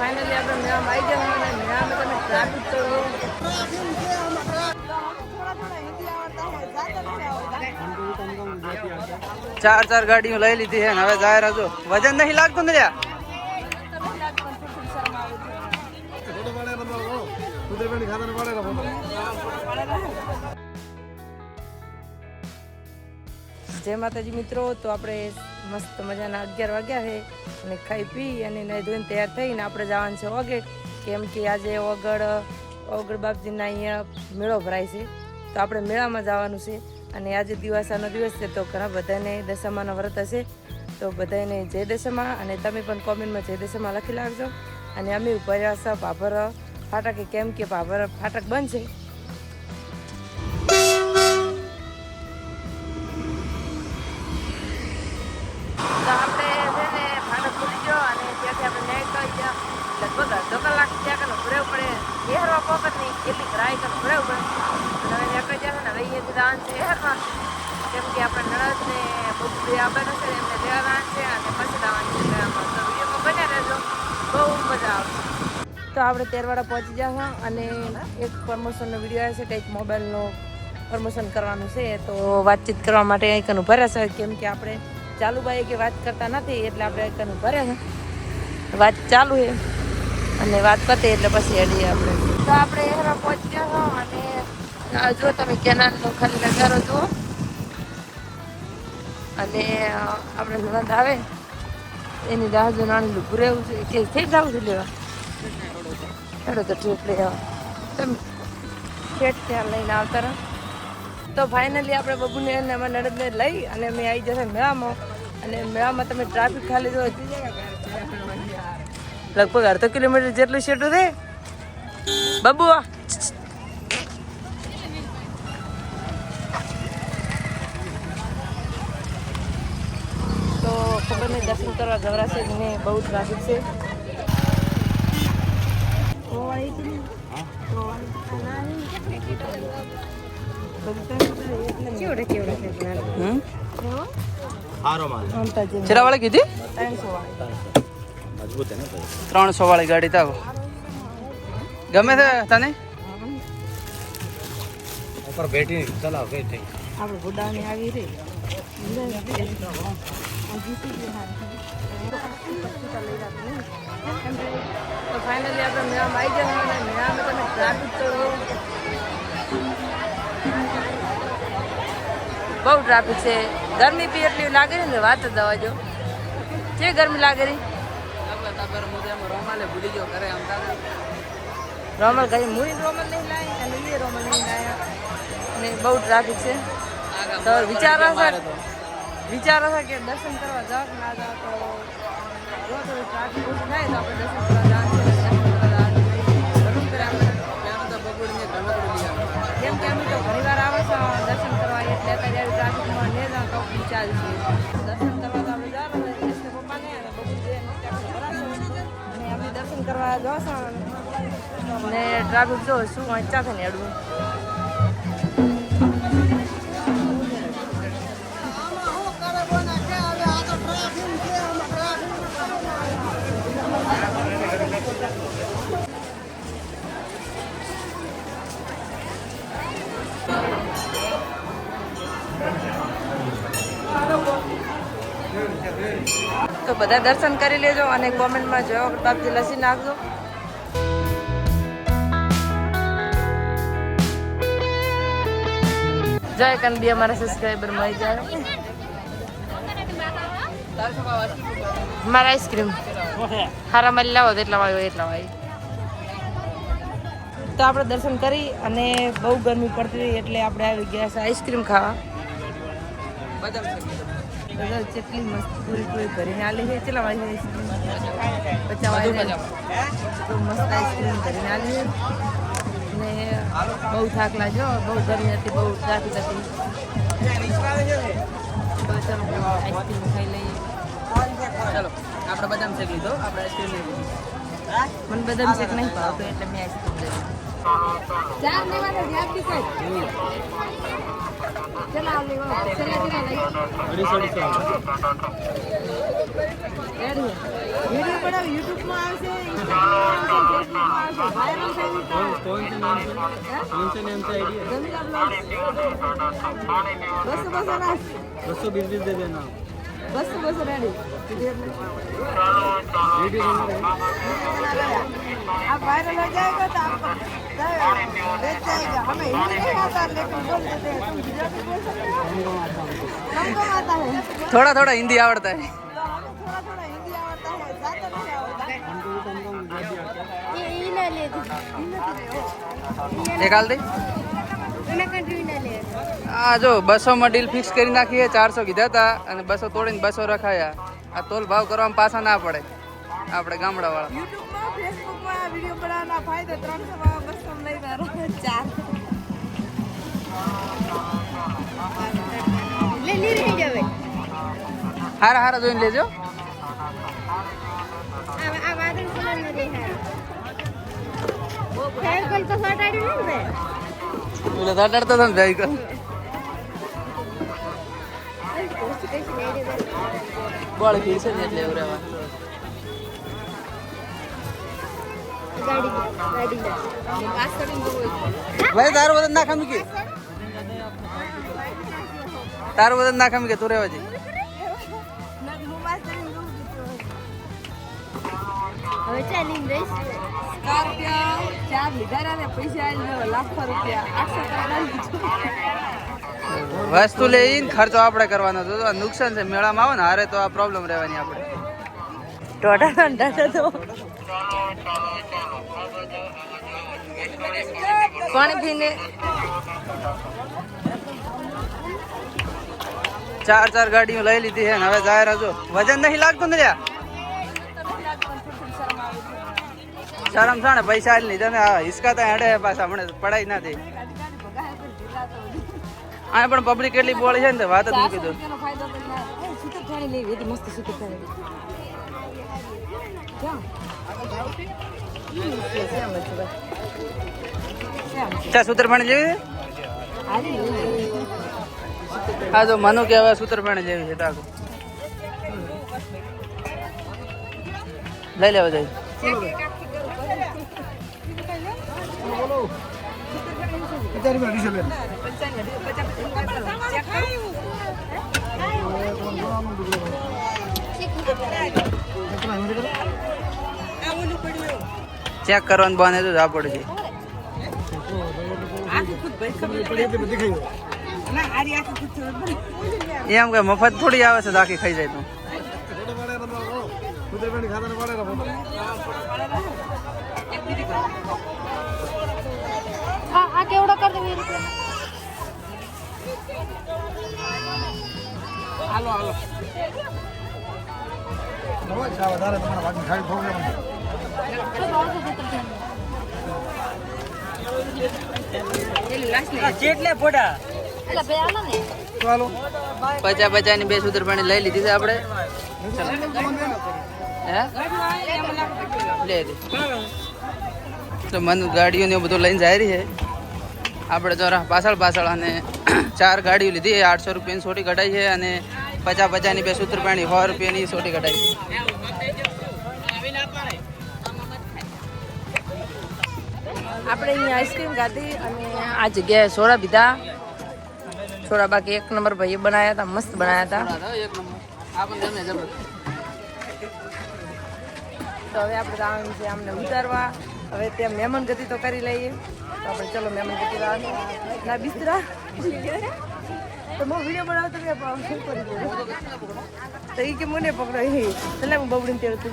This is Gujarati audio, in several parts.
ફાઇનલી આપણે મેળામાં આવી ગયા અને મેળામાં તમે ટ્રાફિક તો ચાર ચાર ગાડીઓ લઈ લીધી છે. હવે જાય રાજો વજન નહીં લાગતું ને જય માતાજી મિત્રો તો આપણે મસ્ત મજાના અગિયાર વાગ્યા છે અને ખાઈ પી અને નહીં ધોઈને તૈયાર થઈને આપણે જવાનું છે ઓગેડ કેમ કે આજે ઓગળ ઓગળ બાપજીના અહીંયા મેળો ભરાય છે. તો આપણે મેળામાં જવાનું છે અને આજે દિવાસાનો દિવસ છે તો ઘણા બધાને દશામાનો વ્રત હશે. તો બધાને જય દશામાં અને તમે પણ કોમેન્ટમાં જય દશામાં લખી લાવજો અને અમે ઉપર છે ભાભર, ફાટકે, કેમ કે ભાભર, ફાટક છે. લગભગ અડધો કલાક ત્યાં કને ભરેવું પડે. એહરવા પોકટ નહીં એટલી ગ્રાય કને ઉભરે પડે. અને હવે કઈ જશે ને, હવે અહીંયાથી દાન છે એહરમાં કેમ કે આપણે નળદ ને બહુ બે આવવાનું છે એમને લેવા દાન છે અને પછી દાન છે. તો વિડીયોમાં બન્યા રહેજો. બહુ મજા આવશે. તો આપણે તેરવાડા પહોંચી જશું અને એક પ્રમોશનનો વીડિયો આવે છે, કંઈક મોબાઈલનો પ્રમોશન કરવાનું છે. તો વાતચીત કરવા માટે આઈકન ઊભા છે, કેમ કે આપણે ચાલુભાઈ કે વાત કરતા નથી, એટલે આપણે આઈકન ઊભા છે. વાત ચાલુ છે. અને વાત પતે એટલે પછી અડીએ આપણે. તો આપણે હેરા પહોંચ્યો છો અને જો તમે કેનાલનો ખાલી નજારો જુઓ. અને આપણે નણંદ આવે. એની રાહ જો નાની લુગું રહેવું છે. કે થઈ જવું છે લેવા? હેડો તો ટ્રીપ લઈ આવો. તમે ઠેઠ ત્યાં લઈને આવતા રહો. તો ફાઇનલી આપણે બબુને અને અમારા નડદને લઈ અને અમે આવી જશે મેળામાં અને મેળામાં તમે ટ્રાફિક ખાલી જો લગભગ અડધો કિલોમીટર જેટલું શેટું છે બાબુ આ. તો ખબર નહીં દર્શન કરવા જવરાશે ને બહુ ટ્રાફિક છે. ચેરા વાળા કીધી? ત્રણસો વાળી. મજબૂત હે ને ત્રણસો વાળી ગાડી તાકો ગમે છે તને? ઉપર બેઠી ચલાવ કઈ થઈ. આપણે ગોડાની આવી રહી. તો ફાઇનલી આપણે મેળામાં આવી ગયા અને મેળામાં તમે ટ્રાફિક તો બહુ ટ્રાફિક છે. ગરમી બી એટલી લાગે છે ને વાત જ દવા જો કે ગરમી લાગે રહી. રોમાલે ભૂલી ગયો ઘરે આમ રોમલ કઈ મુરી રોમલ નહીં લાવી અને એ રોમલ નહીં લાવ્યા અને બહુ ટ્રાફિક છે. તો વિચારો સર વિચારો છે કે દર્શન કરવા જાવ કે ના જાવ તો જો થોડું ટ્રાફિક ઓછું થાય તો આપણે દર્શન કરવા જવાનું છે છે. કરે આપણે. કેમ કે અમે તો ઘણી વાર આવે છે દર્શન કરવા એટલે અત્યારે ટ્રાફિકમાં નહીં જાવ તો વિચાર છે જશું ને ટ્રાફિક જો શું વાંચા છે ને અડવું તો બધા દર્શન કરી લેજો અને કોમેન્ટમાં જય પ્રતાપજી લસી નાખજો. જય બી અમારા સબસ્ક્રાઈબર મળી જાય મારા આઈસ્ક્રીમ હારા મળી લાવો એટલા વાગ્યો એટલા વાય તો આપણે દર્શન કરી અને બહુ ગરમી પડતી હતી એટલે આપણે આવી ગયા છે આઈસ્ક્રીમ ખાવા. બધા કેટલી મસ્ત પૂરી પૂરી ભરીને આલી છે કેટલા વાગે આઈસ્ક્રીમ પચાસ વાગે. તો મસ્ત આઈસ્ક્રીમ ભરીને આલી છે. ને બહુ થાક લાગ્યો બહુ ગરમી હતી બહુ ટ્રાફિક હતી તો ચાલો આઈસ્ક્રીમ ખાઈ લઈએ. ચાલો આપણે બદામ શેક લીધો આપણે આઈસ્ક્રીમ લઈ લીધી. મને બદામ શેક નહીં ભાવતો એટલે મેં આઈસ્ક્રીમ લઈ લીધી. ચાર લેવા તો વ્યાજ બી કોઈ ચલા લેવા ચલા ચલા લઈ અઢીસો અઢીસો રેડી વિડિયો બનાવ YouTube માં આવશે Instagram માં આવશે Facebook માં આવશે વાયરલ થઈ જશે कौन से नाम से कौन से नाम से आइडिया જમીલા બ્લોગ બસો બસો ના बसो बीस बीस दे देना બસો બસો રેડી वीडियो आप वायरल हो जाएगा तो आपको बेच जाएगा हमें हिंदी नहीं आता लेकिन बोल देते हैं तुम गुजराती बोल सकते हो कम कम आता है થોડા થોડા હિન્દી આવડતા હે तो हमें थोड़ा थोड़ा हिंदी आता है ज़्यादा नहीं आता ये इना ले दो એક હાલ દે इना कंट्री ना ले આ જો બસો માં ડીલ ફિક્સ કરી નાખી ચારસો કીધા હતા અને બસો તોડીને બસો રખાયા આ તોલ ભાવ કરવામાં પાછા ના પડે આપણે ગામડા વાળા યુટ્યુબમાં વીડિયો બનાવવાના ફાયદા ત્રણસો માં બસો હારા હારા જોઈને લેજો આ તો સટાડ્યું ને તું સટાડતો બળ ગઈ છે ને એટલે ઉરાવા ભાઈ તારું વજન ના ખમી કે. તારું વજન ના ખમી કે તું રહેવા જઈ હવે ચાલી રહીશ રૂપિયા ચાર લીધા ને પૈસા લાખો રૂપિયા આઠસો વસ્તુ લઈને ખર્ચો આપણે કરવાનો તો નુકસાન છે મેળામાં આવે ને હારે તો આ પ્રોબ્લેમ રહેવાની આપણે. ટોટા ટોટા તો ચાર ચાર ગાડીઓ લઈ લીધી છે હવે જાહેર હજુ વજન નહીં લાગતું ને શરમ છે ને પૈસા આલી લીધા ને હિસકા તો હેડે પાછા, હમણે પડાઈ ના દે આ પણ પબ્લિક એટલી બોળી છે ને વાત જ મૂકી દો. મસ્ત ચા સૂત્રફાણી જેવી? હા તો મનુ કે હવે સૂત્રફાણી જેવી છે, ટાકો લઈ લેવા જાય ચેક કરવાનું બને તો જ આ પડે છે આખી ખુદ ભાઈ ખબર પડી. ના, આરી આખી ખુદ ખબર પડી. એમ કે મફત થોડી આવે છે દાખી ખાઈ જાય તું કેવડો કર દે વીસ રૂપિયા હાલો ફોટા? પચા પચા ની બે સૂત્રફાણી લઈ લીધી છે આપણે. તો મન ગાડીઓ ને બધું લઈને જાય રહી છે. આપણે જરા પાછળ પાછળ અને ચાર ગાડીઓ લીધી. આઠસો રૂપિયાની સોટી કઢાઈ છે અને પચા પચાની બે સૂત્રફાણી સો રૂપિયાની સોટી કઢાઈ આપણે અહીંયા આઈસ્ક્રીમ ખાધી અને આ જગ્યાએ સોડા પીધા. સોડા બાકી એક નંબર ભાઈએ બનાવ્યા હતા મસ્ત બનાવ્યા હતા. તો હવે આપણે જવાનું છે આમને ઉતારવા. હવે ત્યાં મહેમાન ગતિ તો કરી લઈએ. તો આપણે ચલો મહેમાન ગતિ લાવવાનું ના બિસ્તરા. તો હું વીડિયો બનાવતો મેં પણ શું કરી દઉં? તો એ કે મને પકડો એટલે હું બબડીને તેડતું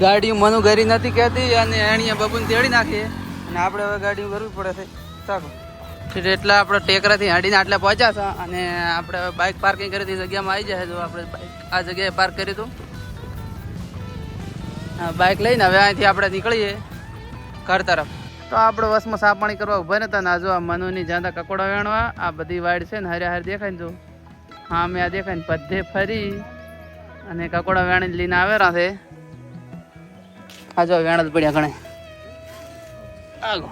ગાડીઓ મનુ ઘરી નથી કહેતી અને એણીએ બબુને તેડી નાખીએ અને આપણે હવે ગાડીઓ કરવી પડે છે. ચાલો. એટલા આપણે ટેકરાથી હાડીને આટલા પહોંચ્યા છે અને આપણે હવે બાઇક પાર્કિંગ કરી હતી જગ્યામાં આવી જાય તો આપણે બાઇક આ જગ્યાએ પાર્ક કરી હતું બાઇક લઈને હવે અહીંથી આપણે નીકળીએ ઘર તરફ. તો આપણે વસમાં સાફ પાણી કરવા ઊભા નતા ને આ જો આ મનુની જ્યાં કકોડા વેણવા, આ બધી વાડ છે ને હરે હારે દેખાય ને જો. હા, મેં આ દેખાય બધે ફરી અને કકોડા વેણ લઈને આવેરા છે. આ જો વેણ જ પડ્યા ઘણે. આગો.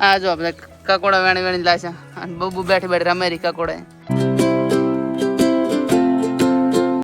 આ જો આપણે કકોડા વેણી વેણી લાશે અને બબુ બેઠી બેઠી રમેરી કકોડા